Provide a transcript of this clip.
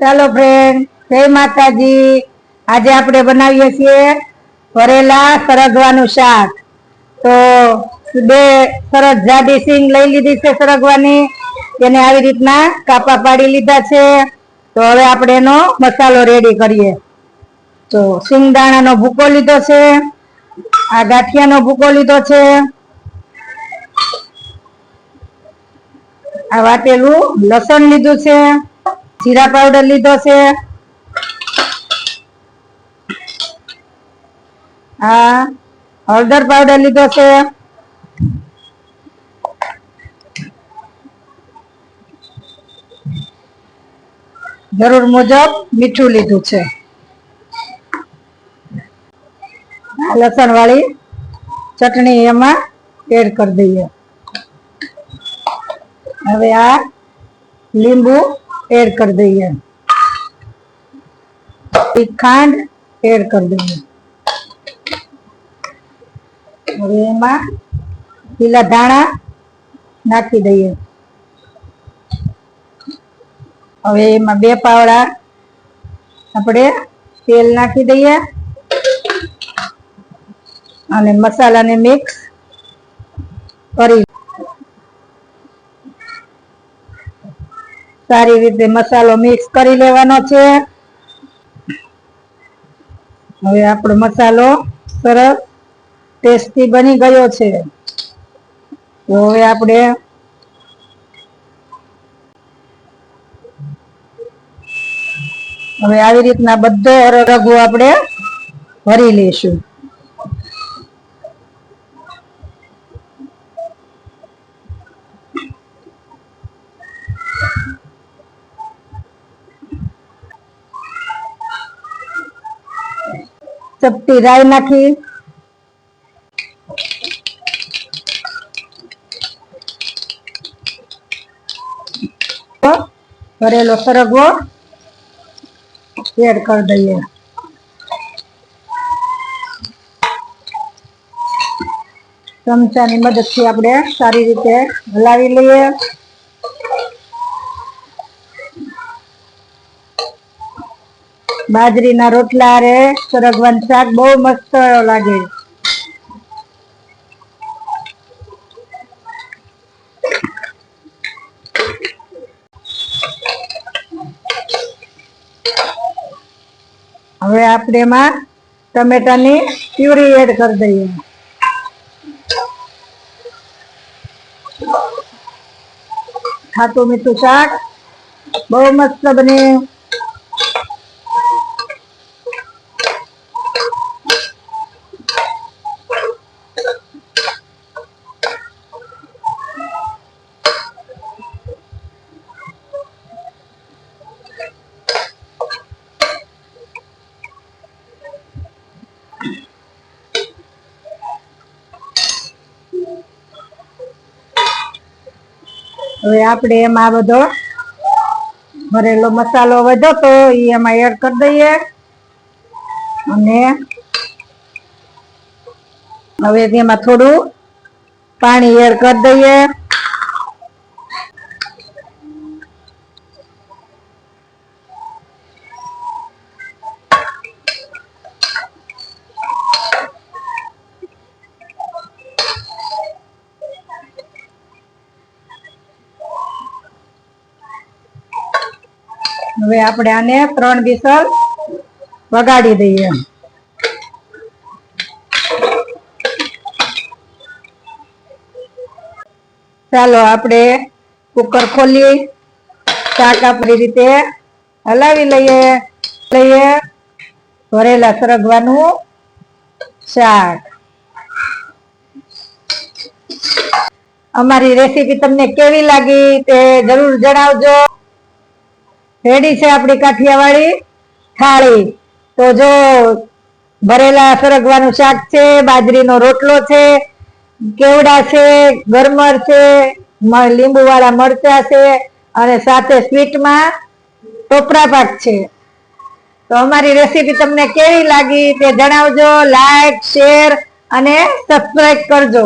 ચાલો ફ્રેન્ડ જય માતાજી. આજે આપણે બનાવીએ છીએ ભરેલા સરગવાનું શાક. તો બે સરસ જાડી સિંગ લઈ લીધી છે સરગવાની. એને આવી રીતના કાપા પાડી લીધા છે. તો હવે આપણે એનો મસાલો રેડી કરીએ. તો સિંગદાણાનો ભૂકો લીધો છે. આ ગાંઠિયાનો ભૂકો લીધો છે. આ વાટેલું લસણ લીધું છે. જીરા પાવડર લીધો છે. હળદર પાવડર લીધો છે. જરૂર મુજબ મીઠું લીધું છે. લસણ વાળી ચટણી એમાં એડ કરી દઈએ. હવે આ લીંબુ એડ કરી દઈએ. ખાંડ એડ કરી દઈએ. હવે એમાં લીલા ધાણા નાખી દઈએ. હવે એમાં બે પાવડા આપણે તેલ નાખી દઈએ. અને મસાલાને મિક્સ કરી સારી રીતે મસાલો મિક્સ કરી લેવાનો છે. હવે આપણો મસાલો સરસ ટેસ્ટી બની ગયો છે. તો હવે આપણે હવે આવી રીતના બધો રગો આપણે ભરી લઈશું. ચપટી રાઈ નાખી ભરેલો સરગવો એડ કરી દઈએ ચમચાની મદદથી આપણે સારી રીતે હલાવી લઈએ બાજરીના રોટલા રે, સરગવાનું શાક બહુ મસ્ત લાગે. હવે આપણે એમાં ટમેટાની પ્યુરી એડ કરી દઈએ. ખાટું મીઠું શાક બહુ મસ્ત બને. હવે આપણે એમાં બધો ભરેલો મસાલો વધ્યો તો એ એમાં એડ કરી દઈએ. અને હવે તેમાં થોડું પાણી એડ કરી દઈએ. હવે આપણે આને ત્રણ વિસલ વગાડી દઈએ. ચાલો આપણે કુકર ખોલી, શાક આપણી રીતે હલાવી લઈએ. લઈએ ભરેલા સરગવાનું શાક. અમારી રેસીપી તમને કેવી લાગી તે જરૂર જણાવજો. રેડી છે આપણી કાઠિયાવાડી? થાળી. તો જો ભરેલા સરગવાનું શાક છે, બાજરીનો રોટલો છે, કેવડા છે, ગરમર છે લીંબુ વાળા મરચા છે અને સાથે સ્વીટમાં ટોપરા પાક છે. તો અમારી રેસીપી તમને કેવી લાગી તે જણાવજો, લાઈક, શેર અને સબસ્ક્રાઈબ કરજો.